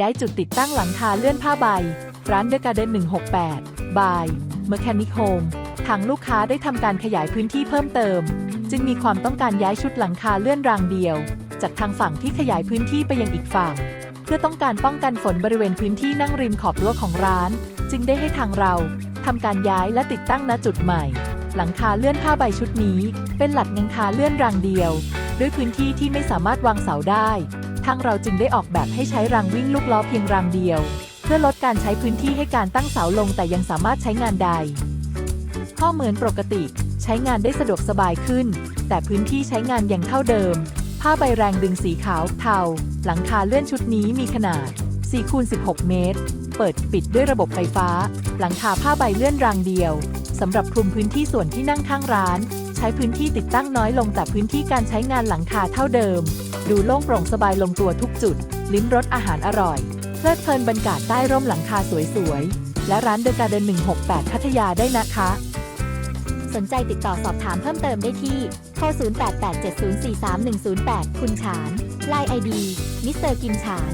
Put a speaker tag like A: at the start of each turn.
A: ย้ายจุดติดตั้งหลังคาเลื่อนผ้าใบ ร้านเดอะการ์เดน168 บาย Mechanic Home ทางลูกค้าได้ทำการขยายพื้นที่เพิ่มเติม จึงมีความต้องการย้ายชุดหลังคาเลื่อนรางเดียว จากทางฝั่งที่ขยายพื้นที่ไปยังอีกฝั่ง เพื่อต้องการป้องกันฝนบริเวณพื้นที่นั่งริมขอบรั้วของร้าน จึงได้ให้ทางเราทำการย้ายและติดตั้งณจุดใหม่ หลังคาเลื่อนผ้าใบชุดนี้ เป็นหลักหลังคาเลื่อนรางเดียว ด้วยพื้นที่ที่ไม่สามารถวางเสาได้ ทางเราจึงได้ออกแบบให้ใช้รางวิ่งลูกล้อเพียงรางเดียว เพื่อลดการใช้พื้นที่ให้การตั้งเสาลงแต่ยังสามารถใช้งานได้ข้อเหมือนปกติ ใช้งานได้สะดวกสบายขึ้น แต่พื้นที่ใช้งานยังเท่าเดิม ผ้าใบแรงดึงสีขาวเทาหลังคาเลื่อนชุดนี้มีขนาด4คูณ16 เมตร เปิดปิดด้วยระบบไฟฟ้า หลังคาผ้าใบเลื่อนรางเดียวสำหรับคลุมพื้นที่ส่วนที่นั่งข้างร้าน ช้พื้นที่ติดตั้งน้อยลงแต่พื้นที่การใช้งานหลังคาเท่าเดิม ดูโล่งโปร่งสบายลงตัวทุกจุด ลิ้มรสอาหารอร่อย เพลิดเพลินบรรยากาศใต้ร่มหลังคาสวยๆ และร้านเดอะการ์เดน168 พัทยาได้นะคะ
B: สนใจติดต่อสอบถามเพิ่มเติมได้ที่โทร0887043108 คุณฉาน Line ID มิสเตอร์กิมฉาน